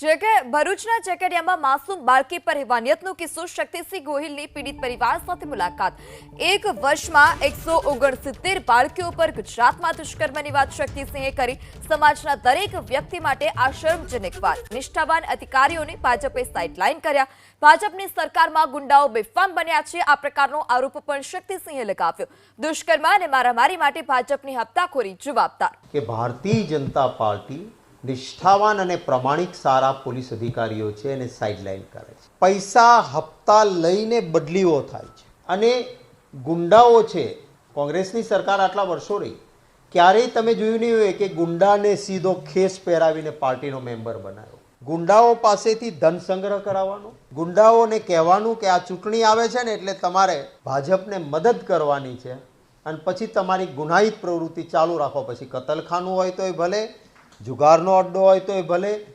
જે ભરૂચના ચેકડિયામાં માસૂમ બાળકી પર હેવાનિયતનો કિસ્સો શક્તિસિંહ ગોહિલની પીડિત પરિવાર સાથે મુલાકાત. એક વર્ષમાં એકસો ઓગણસિત્તેર બાળકીઓ પર ગુજરાતમાં દુષ્કર્મની વાત શક્તિસિંહે કરી. સમાજના દરેક વ્યક્તિ માટે આ વાત. નિષ્ઠાવાન અધિકારીઓને ભાજપે સાઇડલાઇન કર્યા. ભાજપની સરકારમાં ગુંડાઓ બેફામ બન્યા છે. આ પ્રકારનો આરોપ પણ શક્તિસિંહે લગાવ્યો. દુષ્કર્મ અને મારામારી માટે ભાજપની હપ્તાખોરી જવાબદાર. કે ભારતીય જનતા પાર્ટી નિષ્ઠાવાન અને પ્રમાણિક સારા પોલીસ અધિકારીઓ છે એને સાઇડલાઇન કરે છે. પૈસા હપ્તા લઈને બદલીઓ થાય છે. અને ગુંડાઓ છે, કોંગ્રેસની સરકાર આટલા વર્ષો રહી, ક્યારેય તમે જોયું નહીં હોય કે ગુંડાને સીધો ખેસ પહેરાવીને પાર્ટીનો મેમ્બર બનાવ્યો. ગુંડાઓ પાસેથી ધન સંગ્રહ કરાવવાનો, ગુંડાઓને કહેવાનું કે આ ચૂંટણી આવે છે ને એટલે તમારે ભાજપને મદદ કરવાની છે. અને પછી તમારી ગુનાહિત પ્રવૃત્તિ ચાલુ રાખો. પછી કતલખાનું હોય તોય ભલે જુગારનો અડ્ડો હોય તોય ભલે